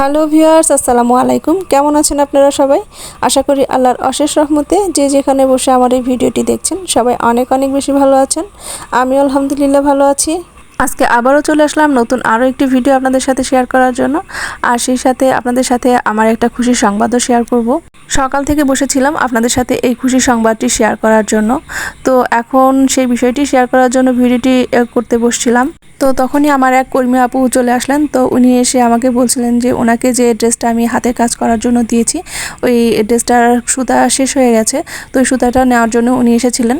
Hello viewers, আসসালামু আলাইকুম। কেমন আছেন আপনারা সবাই? আশা করি আল্লাহর অশেষ রহমতে যে যেখানে বসে আমার এই ভিডিওটি দেখছেন, সবাই অনেক অনেক বেশি ভালো আছেন। আমি আলহামদুলিল্লাহ ভালো আছি। আজকে আবারও চলে আসলাম নতুন আরও একটি ভিডিও আপনাদের সাথে শেয়ার করার জন্য। আর সেই সাথে আপনাদের সাথে আমার একটা খুশি সংবাদও শেয়ার করব। সকাল থেকে বসেছিলাম আপনাদের সাথে এই খুশি সংবাদটি শেয়ার করার জন্য। তো এখন সেই বিষয়টি শেয়ার করার জন্য ভিডিওটি করতে বসছিলাম। তো তখনই আমার এক কর্মী আপু চলে আসলেন। তো উনি এসে আমাকে বলছিলেন যে ওনাকে যে ড্রেসটা আমি হাতের কাজ করার জন্য দিয়েছি, ওই ড্রেসটার সুতা শেষ হয়ে গেছে। তো ওই সুতাটা নেওয়ার জন্য উনি এসেছিলেন।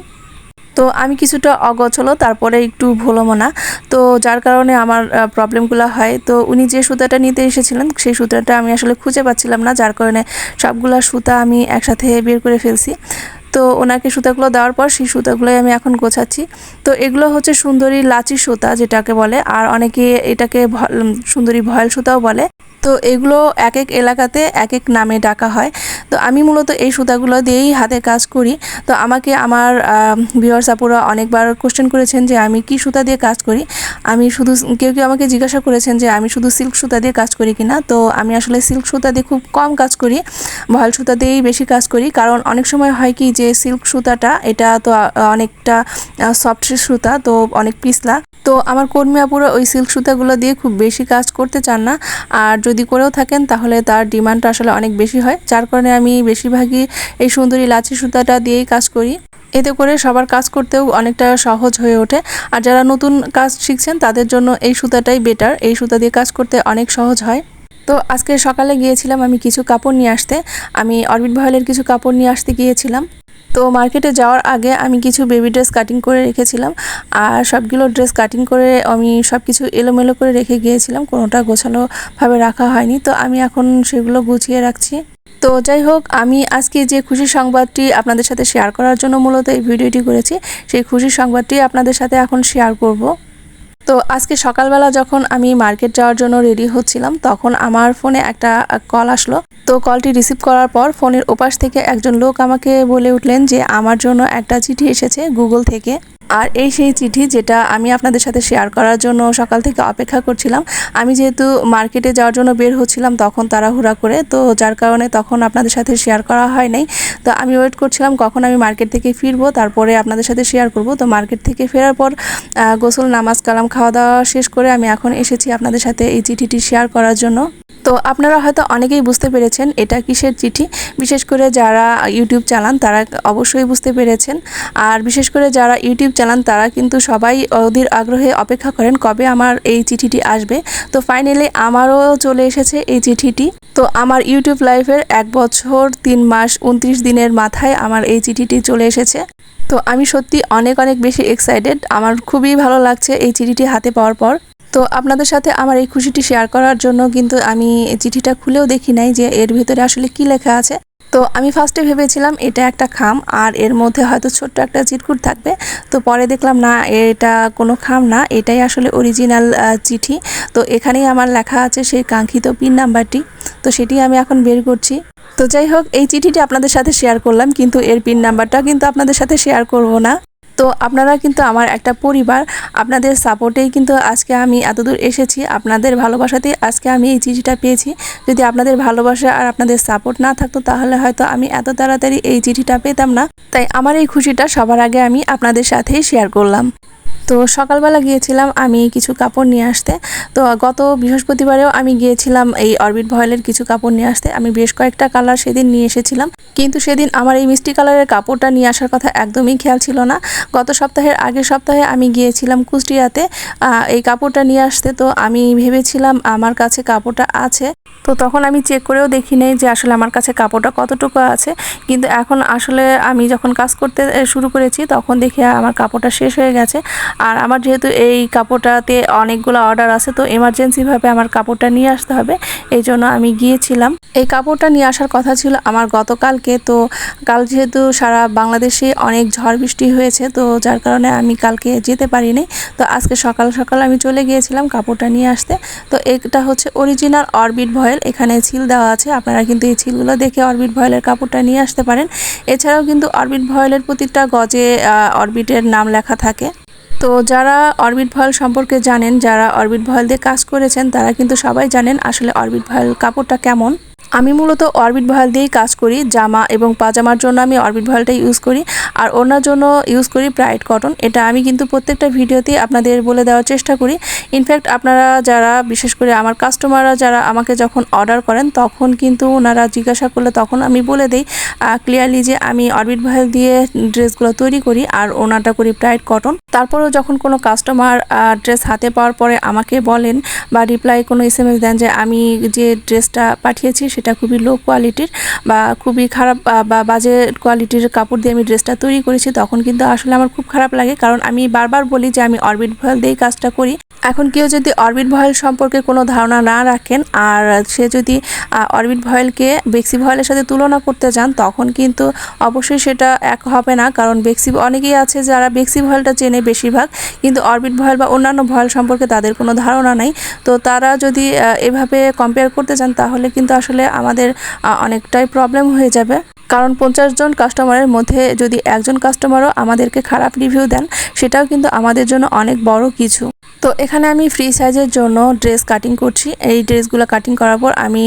তো আমি কিছুটা অগোছলো, তারপরে একটু ভোলমনা। তো যার কারণে আমার প্রবলেমগুলো হয়। তো উনি যে সুতাটা নিতে এসেছিলেন, সেই সুতাটা আমি আসলে খুঁজে পাচ্ছিলাম না। যার কারণে সবগুলা সুতা আমি একসাথে বের করে ফেলছি। তো ওনাকে সুতাগুলো দেওয়ার পর সেই সুতাগুলোই আমি এখন গোছাচ্ছি। তো এগুলো হচ্ছে সুন্দরী লাচি সুতা, যেটাকে বলে। আর অনেকে এটাকে সুন্দরী ভয়েল সুতাও বলে। তো এগুলো এক এক এলাকাতে এক এক নামে ডাকা হয়। তো আমি মূলত এই সুতাগুলো দিয়েই হাতে কাজ করি। তো আমাকে আমার ভিওয়ার্স আপুরা অনেকবার কোশ্চেন করেছেন যে আমি কি সুতা দিয়ে কাজ করি। আমি শুধু কেউ কেউ আমাকে জিজ্ঞাসা করেছেন যে আমি শুধু সিল্ক সুতা দিয়ে কাজ করি কিনা। তো আমি আসলে সিল্ক সুতা দিয়ে খুব কম কাজ করি। ভয়েল সুতা দিয়েই বেশি কাজ করি। কারণ অনেক সময় হয় কি যে সিল্ক সুতাটা, এটা তো অনেকটা সফট সুতা, তো অনেক পিছলা। তো আমার কর্মী আপুরা ওই সিল্ক সুতাগুলো দিয়ে খুব বেশি কাজ করতে চান না। আর যদি করেও থাকেন, তাহলে তার ডিমান্ডটা আসলে অনেক বেশি হয়। যার কারণে আমি বেশিরভাগই এই সুন্দরী লাচি সুতাটা দিয়েই কাজ করি। এতে করে সবার কাজ করতেও অনেকটা সহজ হয়ে ওঠে। আর যারা নতুন কাজ শিখছেন, তাদের জন্য এই সুতাটাই বেটার এই সুতা দিয়ে কাজ করতে অনেক সহজ হয়। তো আজকে সকালে গিয়েছিলাম আমি কিছু কাপড় নিয়ে আসতে। আমি অরবিট ভয়েলের কিছু কাপড় নিয়ে আসতে গিয়েছিলাম। তো মার্কেটে যাওয়ার আগে আমি কিছু বেবি ড্রেস কাটিং করে রেখেছিলাম। আর সবগুলো ড্রেস কাটিং করে আমি সব কিছু এলোমেলো করে রেখে গিয়েছিলাম। কোনোটা গোছানোভাবে রাখা হয়নি। তো আমি এখন সেগুলো গুছিয়ে রাখছি। তো যাই হোক, আমি আজকে যে খুশি সংবাদটি আপনাদের সাথে শেয়ার করার জন্য মূলত এই ভিডিওটি করেছি, সেই খুশি সংবাদটি আপনাদের সাথে এখন শেয়ার করব। তো আজকে সকালবেলা যখন আমি মার্কেট যাওয়ার জন্য রেডি হচ্ছিলাম, তখন আমার ফোনে একটা কল আসলো। তো কলটি রিসিভ করার পর ফোনের ওপাশ থেকে একজন লোক আমাকে বলে উঠলেন যে, আমার জন্য একটা চিঠি এসেছে গুগল থেকে। আর এই সেই চিঠি যেটা আমি আপনাদের সাথে শেয়ার করার জন্য সকাল থেকে অপেক্ষা করছিলাম, আমি যেহেতু মার্কেটে যাওয়ার জন্য বের হচ্ছিলাম তখন তাড়াহুড়া করে, তো যার কারণে তখন আপনাদের সাথে শেয়ার করা হয় নাই। তো আমি ওয়েট করছিলাম কখন আমি মার্কেট থেকে ফিরবো, তারপরে আপনাদের সাথে শেয়ার করব। তো মার্কেট থেকে ফেরার পর গোসল, নামাজ, কালাম, খাওয়া দাওয়া শেষ করে আমি এখন এসেছি আপনাদের সাথে এই চিঠিটি শেয়ার করার জন্য। তো আপনারা হয়তো অনেকেই বুঝতে পেরেছেন এটা কিসের চিঠি। বিশেষ করে যারা ইউটিউব চালান তারা অবশ্যই বুঝতে পেরেছেন। আর বিশেষ করে যারা ইউটিউব চালান তারা কিন্তু সবাই অধীর আগ্রহে অপেক্ষা করেন কবে আমার এই চিঠিটি আসবে। তো ফাইনালি আমারও চলে এসেছে এই চিঠিটি। তো আমার ইউটিউব লাইফের এক বছর, তিন মাস, উনত্রিশ দিনের মাথায় আমার এই চিঠিটি চলে এসেছে। তো আমি সত্যি অনেক অনেক বেশি এক্সাইটেড আমার খুবই ভালো লাগছে এই চিঠিটি হাতে পাওয়ার পর। তো আপনাদের সাথে আমার এই খুশিটি শেয়ার করার জন্য কিন্তু আমি চিঠিটা খুলেও দেখি নাই যে এর ভিতরে আসলে কি লেখা আছে। তো আমি ফার্স্টে ভেবেছিলাম এটা একটা খাম, আর এর মধ্যে হয়তো ছোট্ট একটা চিটকুট থাকবে। তো পরে দেখলাম, না, এটা কোনো খাম না, এটাই আসলে অরিজিনাল চিঠি। তো এখানেই আমার লেখা আছে সেই কাঙ্ক্ষিত পিন নাম্বারটি। তো সেটি আমি এখন বের করছি। তো যাই হোক, এই চিঠিটি আপনাদের সাথে শেয়ার করলাম, কিন্তু এর পিন নাম্বারটা কিন্তু আপনাদের সাথে শেয়ার করব না। তো আপনারা কিন্তু আমার একটা পরিবার, আপনাদের সাপোর্টেই কিন্তু আজকে আমি এতদূর এসেছি। আপনাদের ভালোবাসাতেই আজকে আমি এই চিঠিটা পেয়েছি। যদি আপনাদের ভালোবাসা আর আপনাদের সাপোর্ট না থাকতো, তাহলে হয়তো আমি এত তাড়াতাড়ি এই চিঠিটা পেতাম না। তাই আমার এই খুশিটা সবার আগে আমি আপনাদের সাথেই শেয়ার করলাম। তো সকালবেলা গিয়েছিলাম আমি কিছু কাপড় নিয়ে আসতে। তো গত বৃহস্পতিবারেও আমি গিয়েছিলাম এই অরবিট ভয়েলের কিছু কাপড় নিয়ে আসতে। আমি বেশ কয়েকটা কালার সেদিন নিয়ে এসেছিলাম। কিন্তু সেদিন আমার এই মিষ্টি কালারের কাপড়টা নিয়ে আসার কথা একদমই খেয়াল ছিল না। গত সপ্তাহের আগের সপ্তাহে আমি গিয়েছিলাম কুষ্টিয়াতে এই কাপড়টা নিয়ে আসতে। তো আমি ভেবেছিলাম আমার কাছে কাপড়টা আছে। তো তখন আমি চেক করেও দেখি নাই যে আসলে আমার কাছে কাপড়টা কতটুকু আছে। কিন্তু এখন আসলে আমি যখন কাজ করতে শুরু করেছি, তখন দেখি আমার কাপড়টা শেষ হয়ে গেছে। আর আমার যেহেতু এই কাপড়টাতে অনেকগুলো অর্ডার আছে, তো এমার্জেন্সিভাবে আমার কাপড়টা নিয়ে আসতে হবে। এই জন্য আমি গিয়েছিলাম। এই কাপড়টা নিয়ে আসার কথা ছিল আমার গতকালকে, তো কাল যেহেতু সারা বাংলাদেশে অনেক ঝড় বৃষ্টি হয়েছে, তো যার কারণে আমি কালকে যেতে পারিনি। তো আজকে সকাল সকাল আমি চলে গিয়েছিলাম কাপড়টা নিয়ে আসতে। তো এটা হচ্ছে অরিজিনাল অরবিট ভয়েল এখানে ছিল দেওয়া আছে। আপনারা কিন্তু এই ছিলগুলো দেখে অরবিট ভয়েলের কাপড়টা নিয়ে আসতে পারেন। এছাড়াও কিন্তু অরবিট ভয়েলের প্রতিটা গজে অরবিটের নাম লেখা থাকে। তো যারা অরবিট ভয়েল সম্পর্কে জানেন, যারা অরবিট ভয়েল দিয়ে কাজ করেছেন, তারা কিন্তু সবাই জানেন আসলে অরবিট ভয়েল কাপড়টা কেমন। আমি মূলত অরবিট ভয়েল দিয়েই কাজ করি, জামা এবং পাজামার জন্য আমি অরবিট ভয়েলটা ইউজ করি আর ওনার জন্য ইউজ করি ব্রাইট কটন এটা আমি কিন্তু প্রত্যেকটা ভিডিওতেই আপনাদের বলে দেওয়ার চেষ্টা করি। ইনফ্যাক্ট আপনারা যারা, বিশেষ করে আমার কাস্টমাররা যারা আমাকে যখন অর্ডার করেন, তখন কিন্তু ওনারা জিজ্ঞাসা করলে তখন আমি বলে দিই ক্লিয়ারলি যে আমি অরবিট ভয়েল দিয়ে ড্রেসগুলো তৈরি করি আর ওনাটা করি ব্রাইট কটন তারপরেও যখন কোনো কাস্টমার ড্রেস হাতে পাওয়ার পরে আমাকে বলেন বা রিপ্লাই কোনো এস দেন যে আমি যে ড্রেসটা পাঠিয়েছি সেটা খুবই লো কোয়ালিটির বা খুবই খারাপ, বা বাজে কোয়ালিটির কাপড় দিয়ে আমি ড্রেসটা তৈরি করেছি, তখন কিন্তু আসলে আমার খুব খারাপ লাগে। কারণ আমি বারবার বলি যে আমি অরবিট ভয়েল দিয়েই কাজটা করি। এখন কেউ যদি অরবিট ভয়েল সম্পর্কে কোনো ধারণা না রাখেন, আর সে যদি অরবিট ভয়েলকে বেক্সি ভয়েলের সাথে তুলনা করতে যান, তখন কিন্তু অবশ্যই সেটা এক হবে না। কারণ বেক্সি অনেকেই আছে যারা বেক্সি ভয়েলটা চেনে বেশিরভাগ, কিন্তু অরবিট ভয়েল বা অন্যান্য ভয়েল সম্পর্কে তাদের কোনো ধারণা নেই। তো তারা যদি এভাবে কম্পেয়ার করতে চান তাহলে কিন্তু আসলে আমাদের অনেকটাই প্রবলেম হয়ে যাবে। কারণ পঞ্চাশ জন কাস্টমারের মধ্যে যদি একজন কাস্টমারও আমাদেরকে খারাপ রিভিউ দেন, সেটাও কিন্তু আমাদের জন্য অনেক বড় কিছু। তো এখানে আমি ফ্রি সাইজের জন্য ড্রেস কাটিং করছি। এই ড্রেসগুলো কাটিং করার পর আমি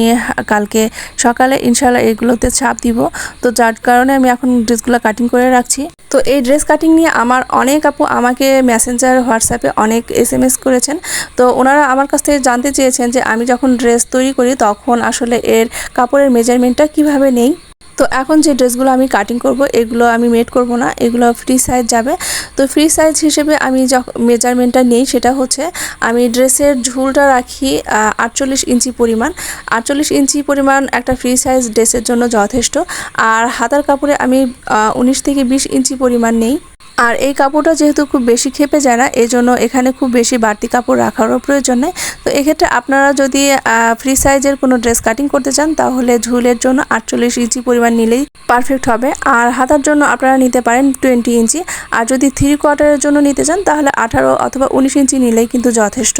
কালকে সকালে ইনশাল্লাহ এগুলোতে ছাপ দিব। তো যার কারণে আমি এখন ড্রেসগুলো কাটিং করে রাখছি। তো এই ড্রেস কাটিং নিয়ে আমার অনেক আপু আমাকে মেসেঞ্জার হোয়াটসঅ্যাপে অনেক এস এম এস করেছেন। তো ওনারা আমার কাছ থেকে জানতে চেয়েছেন যে আমি যখন ড্রেস তৈরি করি তখন আসলে এর কাপড়ের মেজারমেন্টটা কীভাবে নেই। তো এখন যে ড্রেসগুলো আমি কাটিং করব, এগুলো আমি মেড করব না, এগুলো ফ্রি সাইজ যাবে। তো ফ্রি সাইজ হিসেবে আমি যখন মেজারমেন্টটা নেই, সেটা হচ্ছে আমি ড্রেসের ঝুলটা রাখি আটচল্লিশ ইঞ্চি পরিমাণ। আটচল্লিশ ইঞ্চি পরিমাণ একটা ফ্রি সাইজ ড্রেসের জন্য যথেষ্ট। আর হাতার কাপড়ে আমি উনিশ থেকে বিশ ইঞ্চি পরিমাণ নেই। আর এই কাপড়টা যেহেতু খুব বেশি খেপে যায় না এই জন্য এখানে খুব বেশি বাড়তি কাপড় রাখারও প্রয়োজন নেই। তো এক্ষেত্রে আপনারা যদি ফ্রি সাইজের কোনো ড্রেস কাটিং করতে চান, তাহলে ঝুলের জন্য আটচল্লিশ ইঞ্চি পরিমাণ নিলেই পারফেক্ট হবে। আর হাতার জন্য আপনারা নিতে পারেন টোয়েন্টি ইঞ্চি। আর যদি থ্রি কোয়ার্টারের জন্য নিতে চান, তাহলে আঠারো অথবা উনিশ ইঞ্চি নিলেই কিন্তু যথেষ্ট।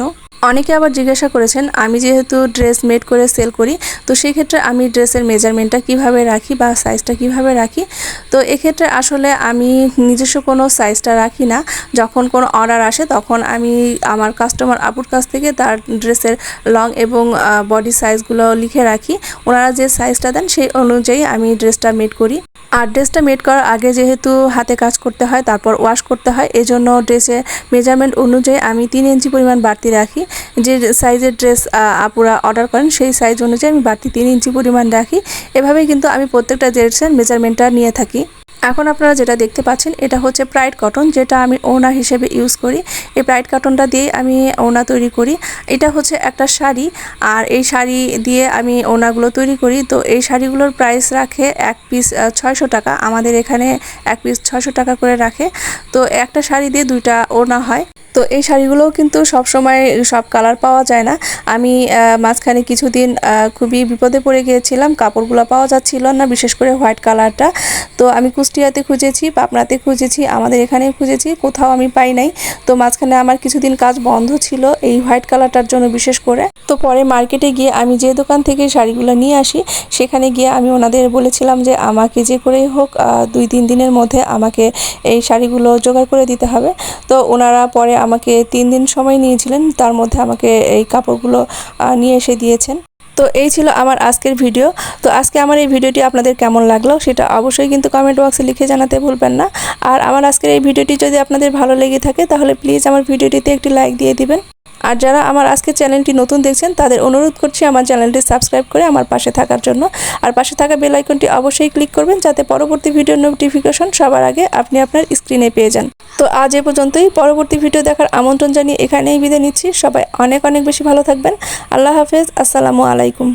অনেকে আবার জিজ্ঞাসা করেছেন, আমি যেহেতু ড্রেস মেড করে সেল করি, তো সেই ক্ষেত্রে আমি ড্রেসের মেজারমেন্টটা কীভাবে রাখি বা সাইজটা কীভাবে রাখি? তো এক্ষেত্রে আসলে আমি নিজস্ব কোনো সাইজটা রাখি না। যখন কোনো অর্ডার আসে, তখন আমি আমার কাস্টমার আপুর কাছ থেকে তার ড্রেসের লং এবং বডি সাইজগুলো লিখে রাখি। ওনারা যে সাইজটা দেন, সেই অনুযায়ী আমি ড্রেসটা মেড করি। আর ড্রেসটা মেড করার আগে যেহেতু হাতে কাজ করতে হয়, তারপর ওয়াশ করতে হয় এই জন্য ড্রেসে মেজারমেন্ট অনুযায়ী আমি তিন ইঞ্চি পরিমাণ বাড়তি রাখি। যে সাইজের ড্রেস আপুরা অর্ডার করেন, সেই সাইজ অনুযায়ী আমি বাড়তি তিন ইঞ্চি পরিমাণ রাখি। এভাবেই কিন্তু আমি প্রত্যেকটা ড্রেসের মেজারমেন্টটা নিয়ে থাকি। এখন আপনারা যেটা দেখতে পাচ্ছেন, এটা হচ্ছে প্রাইড কটন যেটা আমি ওনা হিসেবে ইউজ করি। এই প্রাইড কটনটা দিয়ে আমি ওনা তৈরি করি। এটা হচ্ছে একটা শাড়ি, আর এই শাড়ি দিয়ে আমি ওনাগুলো তৈরি করি। তো এই শাড়িগুলোর প্রাইস রাখে এক পিস ছয়শো টাকা। আমাদের এখানে এক পিস ছয়শো টাকা করে রাখে। তো একটা শাড়ি দিয়ে দুইটা ওনা হয়। তো এই শাড়িগুলোও কিন্তু সব সময় সব কালার পাওয়া যায় না। আমি মাঝখানে কিছুদিন খুবই বিপদে পড়ে গিয়েছিলাম, কাপড়গুলো পাওয়া যাচ্ছিল না, বিশেষ করে হোয়াইট কালারটা তো আমি কুষ্টিয়াতে খুঁজেছি পাপনাতে খুঁজেছি, আমাদের এখানে খুঁজেছি, কোথাও আমি পাই নাই। তো মাঝখানে আমার কিছুদিন কাজ বন্ধ ছিল এই হোয়াইট কালারটার জন্য বিশেষ করে। তো পরে মার্কেটে গিয়ে আমি যে দোকান থেকে শাড়িগুলো নিয়ে আসি, সেখানে গিয়ে আমি ওনাদের বলেছিলাম যে, আমাকে যে করেই হোক দুই, তিন দিনের মধ্যে আমাকে এই শাড়িগুলো জোগাড় করে দিতে হবে। তো ওনারা পরে আমাকে তিন দিন সময় নিয়েছিলেন, তার মধ্যে আমাকে এই কাপড়গুলো নিয়ে এসে দিয়েছেন। তো এই ছিল আমার আজকের ভিডিও। তো আজকে আমার এই ভিডিওটি আপনাদের কেমন লাগল সেটা অবশ্যই কিন্তু কমেন্ট বক্সে লিখে জানাতে ভুলবেন না। আর আমার আজকের এই ভিডিওটি যদি আপনাদের ভালো লেগে থাকে, তাহলে প্লিজ আমার ভিডিওটিতে একটি লাইক দিয়ে দিবেন। আর যারা আমার আজকে চ্যানেলটি নতুন দেখছেন, তাদের অনুরোধ করছি আমার চ্যানেলটি সাবস্ক্রাইব করে আমার পাশে থাকার জন্য। আর পাশে থাকা বেল আইকনটি অবশ্যই ক্লিক করবেন, যাতে পরবর্তী ভিডিও নোটিফিকেশন সবার আগে আপনি আপনার স্ক্রিনে পেয়ে যান। তো আজ এ পর্যন্তই, পরবর্তী ভিডিও দেখার আমন্ত্রণ জানিয়ে এখানেই বিদায় নিচ্ছি। সবাই অনেক অনেক বেশি ভালো থাকবেন। আল্লাহ হাফেজ, আসসালামু আলাইকুম।